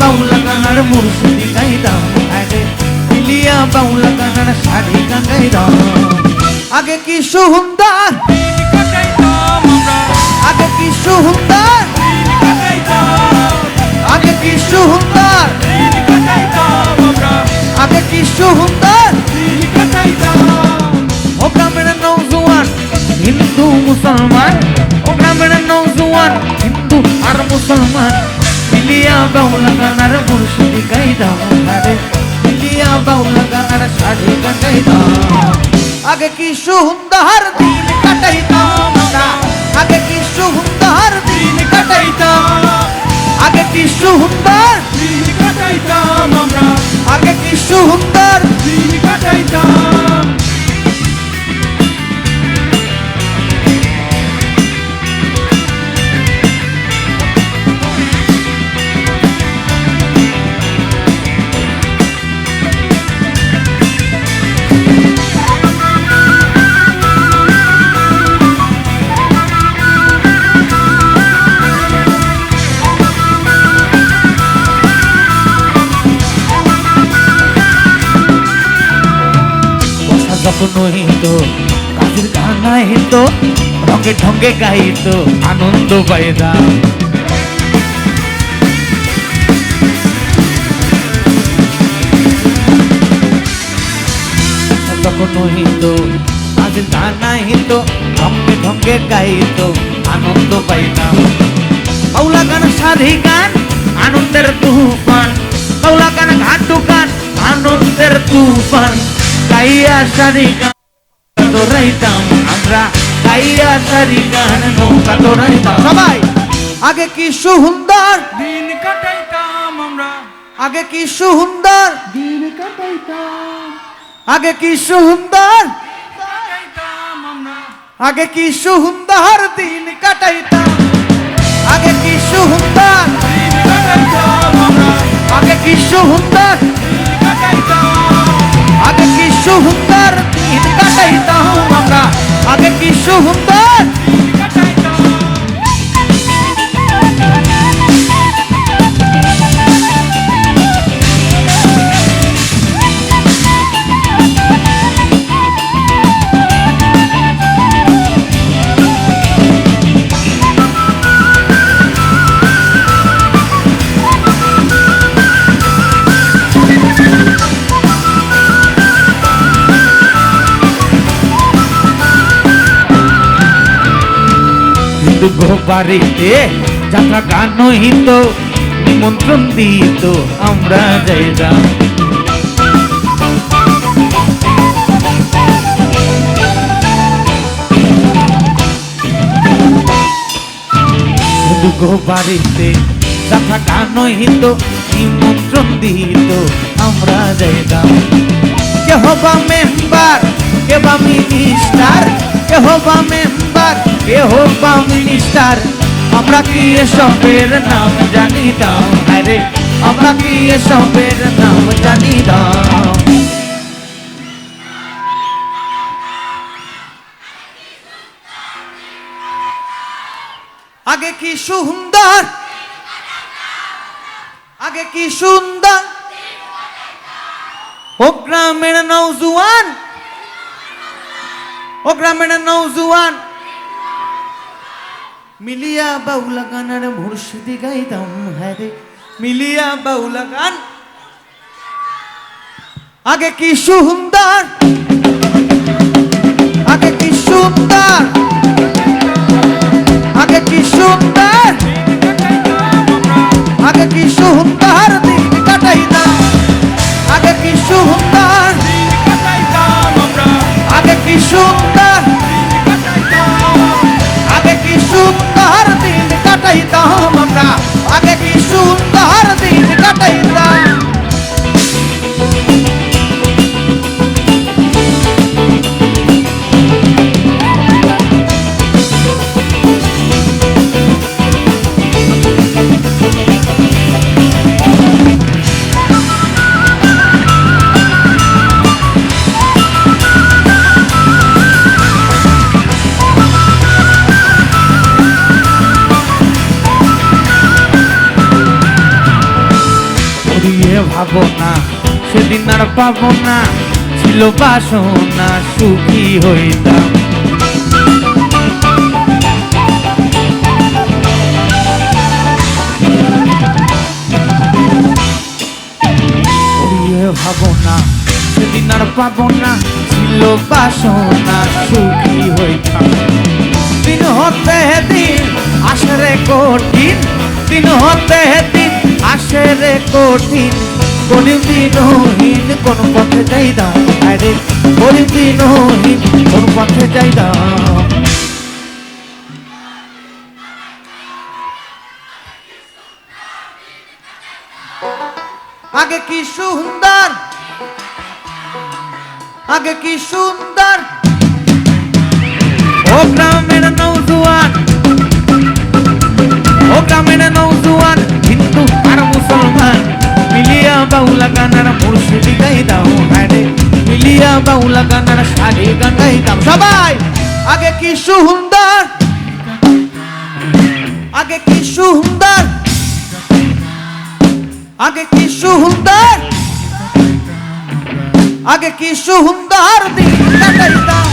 বাউলা গানার মুর্শিদি গাইতাম আগে মিলিয়া বাউলা গানার শাড়ি গাইতাম আগে কি সুন্দর আগে কি সুন্দর আগে কি সুন্দর আগে কি সুন্দর ও গ্রামের নৌজওয়ান হিন্দু মুসলমান। মুসলমান। মিলিয়া বাউলা গানার মুর্শিদি গাইতাম আরে মিলিয়া বাউলা গানার শাড়ি গাইতাম আগে কি সুন্দর দিন কাটাইতাম আমরা? আগে কি সুন্দর দিন কাটাইতাম? আগে কি সুন্দর আগে কি সুন্দর বসা যখন হইত কাজের গানা হইত ঢঙ্গে ঢঙ্গে গাইত, আনন্দ পাইতাম। যখন হইত, কাজের গানা হইত ঢঙ্গে ঢঙ্গে গাইত, আনন্দ পাইতাম। কৌলা গান, সাধি গান, আনন্দের তুফান। কৌলা গান, ঘাটু গান, আনন্দের তুফান। গাইয়া সারি গান দৌড়াইতাম আমরা। গাইয়া সারি গান নৌকা দৌড়াইতাম। সবাই আগে কি সুন্দর দিন কাটাইতাম আমরা। আগে কি সুন্দর দিন কাটাইতাম। আগে কি সুন্দর আগে কি সুন্দর দিন কাটাইতাম। আগে কি সুন্দর দিন কাটাইতাম আমরা। আগে কি সুন্দর আগে কি সুন্দর হিন্দু গো বাড়িতে যাত্রা গান হইত, নিমন্ত্রণ দিত, আমরা যাইতাম। হিন্দু গো বাড়িতে যাত্রা গান হইত, নিমন্ত্রণ দিত, আমরা যাইতাম। কেহ বা মেম্বার কে বা মিনিস্টার কেহ বা মেম্বার মিনিস্টার আমরা কি এসবের নাম জানিতাম আরে, আমরা কি এসবের নাম জানিতাম আগে কি সুন্দর? আগে কি সুন্দর? ও গ্রামের নৌজুয়ান ও গ্রামের নৌজুয়ান মিলিয়া বাউলা গানের মুর্শিদি গাইতাম হ্যাঁ মিলিয়া বাউলা গান। আগে কি সুন্দর? আগে কি সুন্দর? আগে কি সুন্দর? আগে কি সুন্দর? দিন কাটাইতাম। আগে কি সুন্দর? আগে কি সুন্দর? দিন কাটাইতাম আমরা ভাবো না সেদিন আর পাবো না ছিল বাসনা, সুখী হইতাম। ভাবো না সেদিন আর পাবো না ছিল বাসনা, সুখী হইতাম। দিন হতে দিন আসে রে কঠিন, দিন হতে দিন আসে রে কঠিন। কোন দিনহীন কোন পথে যাই দাও আরে কোন দিনহীন কোন পথে যাই দাও আগে কি সুন্দর, আগে কি সুন্দর? ও গ্রামের নৌজুয়ান ও গ্রামের নৌজুয়ান বাউলা গানার মুর্শিদি গাই দাও হারে মিলিয়া বাউলা গানার শাড়ি গান গাই দাও সবাই, আগে কি সুন্দর? আগে কি সুন্দর? আগে কি সুন্দর? আগে কি সুন্দর দিন কাটাইতাম।